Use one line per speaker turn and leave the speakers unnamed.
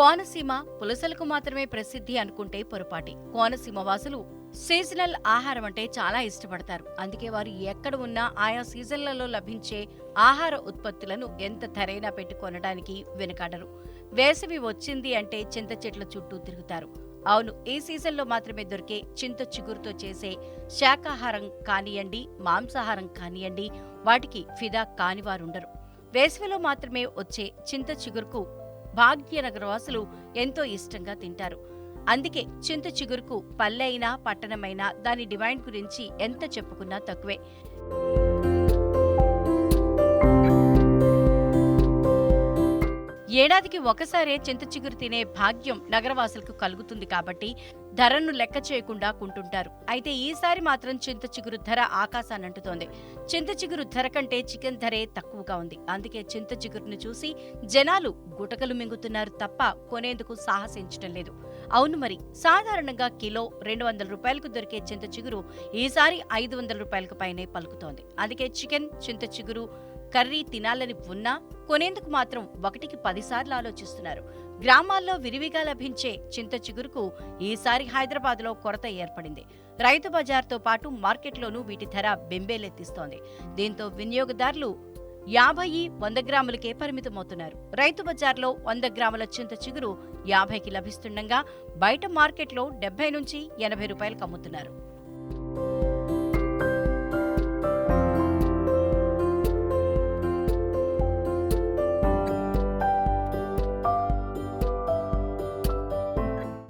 కోనసీమ పులసలకు మాత్రమే ప్రసిద్ధి అనుకుంటే పొరపాటి. కోనసీమ వాసులు సీజనల్ ఆహారం అంటే చాలా ఇష్టపడతారు. అందుకే వారు ఎక్కడ ఉన్నా ఆయా సీజన్లలో లభించే ఆహార ఉత్పత్తులను ఎంత ధరైనా పెట్టుకొనడానికి వెనుకాడరు. వేసవి వచ్చింది అంటే చింత చెట్ల చుట్టూ తిరుగుతారు. అవును ఈ సీజన్లో మాత్రమే దొరికే చింత చిగురుతో చేసే శాకాహారం కానియండి మాంసాహారం కానియండి వాటికి ఫిదా కానివారుండరు వేసవిలో మాత్రమే వచ్చే చింత చిగురుకు భాగ్యనగర వాసులు ఎంతో ఇష్టంగా తింటారు. అందుకే చింత చిగురుకు పల్లె అయినా పట్టణమైనా దాని డిమాండ్ గురించి ఎంత చెప్పుకున్నా తక్కువే. ఏడాదికి ఒకసారే చింత చిగురు తినే భాగ్యం నగరవాసులకు కలుగుతుంది కాబట్టి ధరను లెక్క చేయకుండా కొంటుంటారు. అయితే ఈసారి మాత్రం చింత చిగురు ధర ఆకాశానంటుతోంది చింత చిగురు ధర కంటే చికెన్ ధరే తక్కువగా ఉంది. అందుకే చింత చిగురును చూసి జనాలు గుటకలు మింగుతున్నారు తప్ప కొనేందుకు సాహసించటం లేదు. అవును మరి సాధారణంగా కిలో రెండు వందల రూపాయలకు దొరికే చింత చిగురు ఈసారి ఐదు వందల రూపాయలకు పైనే పలుకుతోంది. అందుకే చికెన్ చింత చిగురు కర్రీ తినాలని ఉన్నా కొనేందుకు మాత్రం ఒకటికి పదిసార్లు ఆలోచిస్తున్నారు. గ్రామాల్లో విరివిగా లభించే చింత చిగురుకు ఈసారి హైదరాబాద్లో కొరత ఏర్పడింది. రైతు బజార్తో పాటు మార్కెట్లోనూ వీటి ధర బెంబేలెత్తిస్తోంది. దీంతో వినియోగదారులు యాభై వంద గ్రాములకే పరిమితమవుతున్నారు. రైతు బజార్లో వంద గ్రాముల చింత చిగురు యాభైకి లభిస్తుండగా బయట మార్కెట్లో డెబ్బై నుంచి ఎనభై రూపాయలకు అమ్ముతున్నారు.